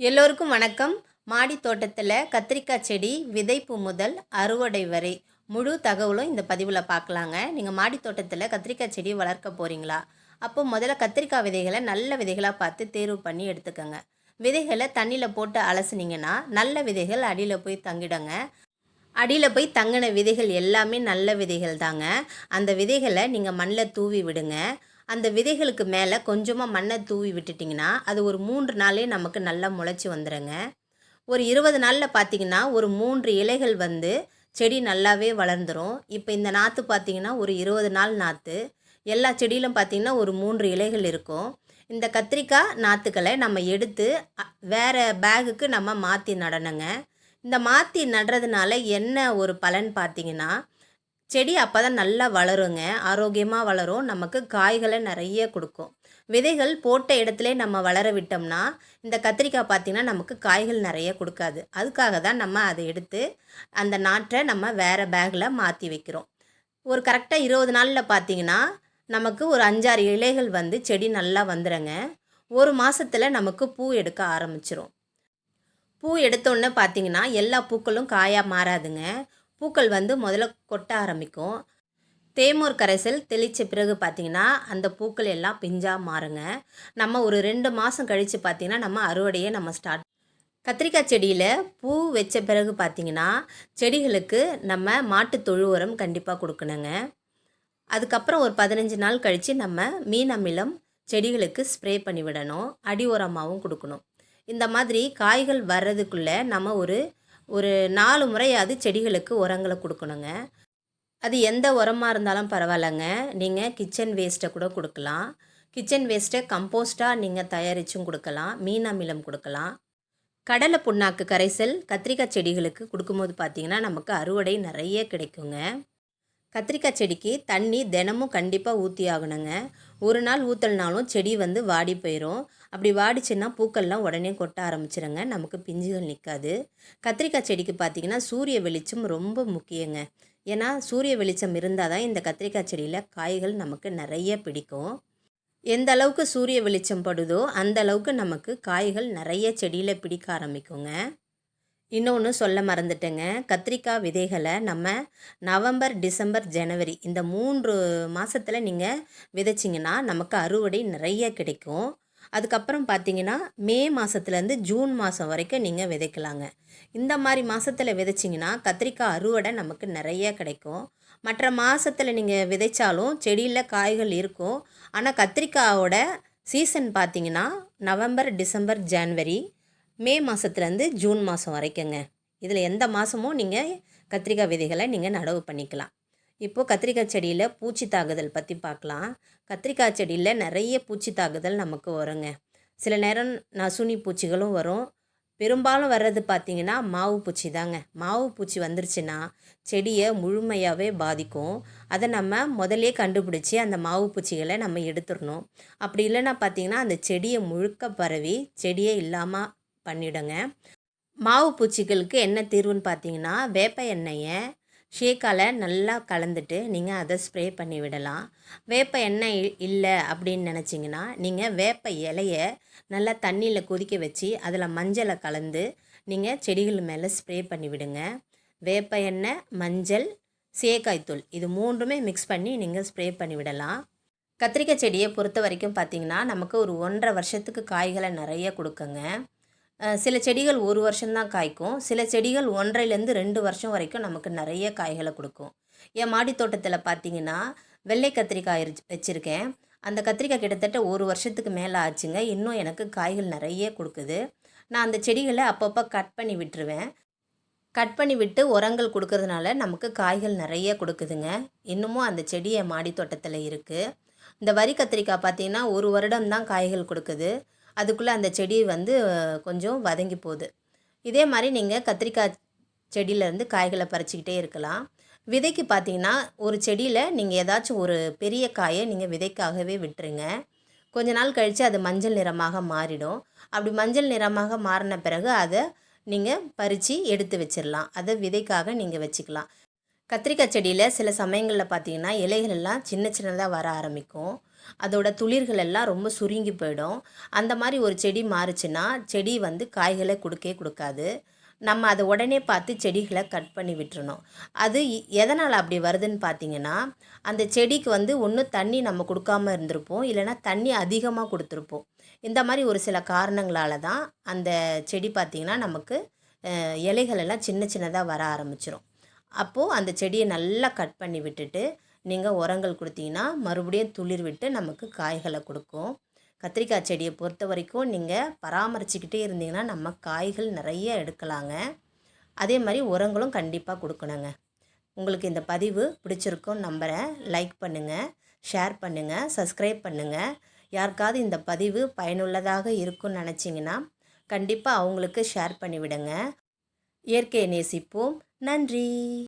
எல்லோருக்கும் வணக்கம். மாடி தோட்டத்தில் கத்திரிக்காய் செடி விதைப்பு முதல் அறுவடை வரை முழு தகவலும் இந்த பதிவில் பார்க்கலாங்க நீங்கள் மாடி தோட்டத்தில் கத்திரிக்காய் செடி வளர்க்க போகிறீங்களா அப்போ முதல்ல கத்திரிக்காய் விதைகளை நல்ல விதைகளாக பார்த்து தேர்வு பண்ணி எடுத்துக்கோங்க. விதைகளை தண்ணியில் போட்டு அலசுனீங்கன்னா நல்ல விதைகள் அடியில் போய் தங்கிடுங்க. அடியில் போய் தங்கின விதைகள் எல்லாமே நல்ல விதைகள் தாங்க. அந்த விதைகளை நீங்கள் மண்ணில் தூவி விடுங்க. அந்த விதைகளுக்கு மேலே கொஞ்சமாக மண்ணை தூவி விட்டுட்டிங்கன்னா அது ஒரு மூன்று நாளே நமக்கு நல்லா முளைச்சி வந்துடுங்க ஒரு இருபது நாளில் பார்த்தீங்கன்னா ஒரு மூன்று இலைகள் வந்து செடி நல்லாவே வளர்ந்துடும் இப்போ இந்த நாற்று பார்த்தீங்கன்னா ஒரு இருபது நாள் நாற்று எல்லா செடியிலும் பார்த்தீங்கன்னா ஒரு மூன்று இலைகள் இருக்கும். இந்த கத்திரிக்காய் நாற்றுக்களை நம்ம எடுத்து வேறு பேகுக்கு நம்ம மாற்றி நடணுங்க. இந்த மாற்றி நடுறதுனால என்ன ஒரு பலன் பார்த்தீங்கன்னா செடி அப்போ தான் நல்லா வளருங்க. ஆரோக்கியமாக வளரும். நமக்கு காய்களை நிறைய கொடுக்கும். விதைகள் போட்ட இடத்துல நம்ம வளர விட்டோம்னா இந்த கத்திரிக்காய் பார்த்திங்கன்னா நமக்கு காய்கள் நிறைய கொடுக்காது. அதுக்காக தான் நம்ம அதை எடுத்து அந்த நாற்றை நம்ம வேறு பேக்கில் மாற்றி வைக்கிறோம். ஒரு கரெக்டாக இருபது நாளில் பார்த்தீங்கன்னா நமக்கு ஒரு அஞ்சாறு இலைகள் வந்து செடி நல்லா வந்துடுங்க ஒரு மாதத்தில் நமக்கு பூ எடுக்க ஆரம்பிச்சிரும். பூ எடுத்தோடனே பார்த்தீங்கன்னா எல்லா பூக்களும் காயாக மாறாதுங்க. பூக்கள் வந்து முதல்ல கொட்ட ஆரம்பிக்கும். தேமூர் கரைசல் தெளித்த பிறகு பார்த்தீங்கன்னா அந்த பூக்கள் எல்லாம் பிஞ்சாக மாறுங்க. நம்ம ஒரு ரெண்டு மாதம் கழித்து பார்த்தீங்கன்னா நம்ம அறுவடையை நம்ம ஸ்டார்ட் கத்திரிக்காய் செடியில் பூ வச்ச பிறகு பார்த்தீங்கன்னா செடிகளுக்கு நம்ம மாட்டு தொழு உரம் கண்டிப்பாக கொடுக்கணுங்க. அதுக்கப்புறம் ஒரு பதினஞ்சு நாள் கழித்து நம்ம மீன் அமிலம் செடிகளுக்கு ஸ்ப்ரே பண்ணி விடணும். அடி உரமாகவும் கொடுக்கணும். இந்த மாதிரி காய்கள் வர்றதுக்குள்ளே நம்ம ஒரு ஒரு நாலு முறையாவது செடிகளுக்கு உரங்களை கொடுக்கணுங்க. அது எந்த உரமாக இருந்தாலும் பரவாயில்லைங்க. நீங்கள் கிச்சன் வேஸ்ட்டை கூட கொடுக்கலாம். கிச்சன் வேஸ்ட்டை கம்போஸ்ட்டாக நீங்கள் தயாரித்தும் கொடுக்கலாம். மீன் அமிலம் கொடுக்கலாம். கடலை புண்ணாக்கு கரைசல் கத்திரிக்காய் செடிகளுக்கு கொடுக்கும்போது பார்த்தீங்கன்னா நமக்கு அறுவடை நிறைய கிடைக்குங்க. கத்திரிக்காய் செடிக்கு தண்ணி தினமும் கண்டிப்பாக ஊற்றி ஆகணுங்க ஒரு நாள் ஊற்றலனாலும் செடி வந்து வாடி போயிடும் அப்படி வாடிச்சுன்னா பூக்கள்லாம் உடனே கொட்ட ஆரம்பிச்சிருங்க. நமக்கு பிஞ்சுகள் நிற்காது கத்திரிக்காய் செடிக்கு பார்த்தீங்கன்னா சூரிய வெளிச்சம் ரொம்ப முக்கியங்க. ஏன்னா சூரிய வெளிச்சம் இருந்தால் தான் இந்த கத்திரிக்காய் செடியில் காய்கள் நமக்கு நிறைய பிடிக்கும். எந்த அளவுக்கு சூரிய வெளிச்சம் படுதோ அந்த அளவுக்கு நமக்கு காய்கள் நிறைய செடியில் பிடிக்க ஆரம்பிக்குங்க. இன்னொன்று சொல்ல மறந்துட்டேங்க. கத்திரிக்காய் விதைகளை நம்ம நவம்பர் டிசம்பர் ஜனவரி இந்த மூன்று மாதத்தில் நீங்கள் விதைச்சிங்கன்னா நமக்கு அறுவடை நிறைய கிடைக்கும். அதுக்கப்புறம் பார்த்தீங்கன்னா மே மாதத்துலேருந்து ஜூன் மாதம் வரைக்கும் நீங்கள் விதைக்கலாங்க. இந்த மாதிரி மாதத்தில் விதைச்சிங்கன்னா கத்திரிக்காய் அறுவடை நமக்கு நிறைய கிடைக்கும். மற்ற மாதத்தில் நீங்கள் விதைச்சாலும் செடியில் காய்கள் இருக்கும். ஆனால் கத்திரிக்காயோட சீசன் பார்த்தீங்கன்னா நவம்பர் டிசம்பர் ஜனவரி மே மாதத்துலேருந்து ஜூன் மாதம் வரைக்குங்க. இதில் எந்த மாதமும் நீங்கள் கத்திரிக்காய் விதைகளை நீங்கள் நடவு பண்ணிக்கலாம். இப்போது கத்திரிக்காய் செடியில் பூச்சி தாக்குதல் பற்றி பார்க்கலாம். கத்திரிக்காய் செடியில் நிறைய பூச்சி தாக்குதல் நமக்கு வருங்க. சில நேரம் நசுனி பூச்சிகளும் வரும். பெரும்பாலும் வர்றது பார்த்திங்கன்னா மாவு பூச்சி தாங்க. மாவு பூச்சி வந்துருச்சுன்னா செடியை முழுமையாகவே பாதிக்கும். அதை நம்ம முதல்லே கண்டுபிடிச்சி அந்த மாவு பூச்சிகளை நம்ம எடுத்துடணும். அப்படி இல்லைன்னா பார்த்தீங்கன்னா அந்த செடியை முழுக்க பரவி செடியே இல்லாமல் பண்ணிடுங்க. மாவு பூச்சிகளுக்கு என்ன தீர்வுன்னு பார்த்தீங்கன்னா வேப்ப எண்ணெயை ஷேக்கால் நல்லா கலந்துட்டு நீங்கள் அதை ஸ்ப்ரே பண்ணி விடலாம். வேப்ப எண்ணெய் இ- இல்லை அப்படின்னு நினச்சிங்கன்னா நீங்கள் வேப்ப இலையை நல்லா தண்ணியில் கொதிக்க வச்சு அதில் மஞ்சளை கலந்து நீங்கள் செடிகள் மேலே ஸ்ப்ரே பண்ணி விடுங்க. வேப்ப எண்ணெய் மஞ்சள் சேக்காய்த்தூள் இது மூன்றுமே மிக்ஸ் பண்ணி நீங்கள் ஸ்ப்ரே பண்ணி விடலாம். கத்திரிக்காய் செடியை பொறுத்த வரைக்கும் பார்த்தீங்கன்னா நமக்கு ஒரு ஒன்றரை வருஷத்துக்கு காய்களை நிறைய கொடுக்குங்க. சில செடிகள் ஒரு வருஷம்தான் காய்க்கும். சில செடிகள் ஒன்றைலேருந்து ரெண்டு வருஷம் வரைக்கும் நமக்கு நிறைய காய்களை கொடுக்கும். என் மாடி தோட்டத்தில் பார்த்தீங்கன்னா வெள்ளை கத்திரிக்காய் வச்சுருக்கேன். அந்த கத்திரிக்காய் கிட்டத்தட்ட ஒரு வருஷத்துக்கு மேலே ஆச்சுங்க. இன்னும் எனக்கு காய்கள் நிறைய கொடுக்குது. நான் அந்த செடிகளை அப்பப்போ கட் பண்ணி விட்டுருவேன். கட் பண்ணி விட்டு உரங்கள் கொடுக்கறதுனால நமக்கு காய்கள் நிறைய கொடுக்குதுங்க. இன்னமும் அந்த செடி என் மாடி தோட்டத்தில் இருக்குது இந்த வரி கத்திரிக்காய் பார்த்தீங்கன்னா ஒரு வருடம் தான் காய்கள் கொடுக்குது. அதுக்குள்ளே அந்த செடி வந்து கொஞ்சம் வதங்கி போகுது. இதே மாதிரி நீங்கள் கத்திரிக்காய் செடியிலேருந்து காய்களை பறிச்சிக்கிட்டே இருக்கலாம். விதைக்கு பார்த்தீங்கன்னா ஒரு செடியில் நீங்கள் ஏதாச்சும் ஒரு பெரிய காயை நீங்கள் விதைக்காகவே விட்டுருங்க. கொஞ்ச நாள் கழித்து அது மஞ்சள் நிறமாக மாறிடும். அப்படி மஞ்சள் நிறமாக மாறின பிறகு அதை நீங்கள் பறித்து எடுத்து வச்சிடலாம் அதை விதைக்காக நீங்கள் வச்சுக்கலாம். கத்திரிக்காய் செடியில் சில சமயங்களில் பார்த்தீங்கன்னா இலைகள் எல்லாம் சின்ன சின்னதாக வர ஆரம்பிக்கும். அதோட துளிர்கள் எல்லாம் ரொம்ப சுருங்கி போயிடும். அந்த மாதிரி ஒரு செடி மாறுச்சுன்னா செடி வந்து காய்களை கொடுக்கவே கொடுக்காது. நம்ம அதை உடனே பார்த்து செடிகளை கட் பண்ணி விட்டுறணும். அது எதனால் அப்படி வருதுன்னு பார்த்தீங்கன்னா அந்த செடிக்கு வந்து ஒன்று தண்ணி நம்ம கொடுக்காம இருந்திருப்போம் இல்லைன்னா தண்ணி அதிகமாக கொடுத்துருப்போம். இந்த மாதிரி ஒரு சில காரணங்களால் தான் அந்த செடி பார்த்திங்கன்னா நமக்கு இலைகள் எல்லாம் சின்ன சின்னதாக வர ஆரம்பிச்சிரும். அப்போது அந்த செடியை நல்லா கட் பண்ணி விட்டுட்டு நீங்கள் உரங்கள் கொடுத்தீங்கன்னா மறுபடியும் துளிர் விட்டு நமக்கு காய்களை கொடுக்கும். கத்திரிக்காய் செடியை பொறுத்த வரைக்கும் நீங்கள் பராமரிச்சுக்கிட்டே இருந்தீங்கன்னா நம்ம காய்கள் நிறைய எடுக்கலாங்க. அதே மாதிரி உரங்களும் கண்டிப்பாக கொடுக்கணுங்க. உங்களுக்கு இந்த பதிவு பிடிச்சிருக்கும்னு நம்புகிறேன் லைக் பண்ணுங்கள் ஷேர் பண்ணுங்கள் சப்ஸ்கிரைப் பண்ணுங்கள் யாருக்காவது இந்த பதிவு பயனுள்ளதாக இருக்கும்னு நினச்சிங்கன்னா கண்டிப்பாக அவங்களுக்கு ஷேர் பண்ணிவிடுங்க. இயற்கையை நேசிப்போம். நன்றி.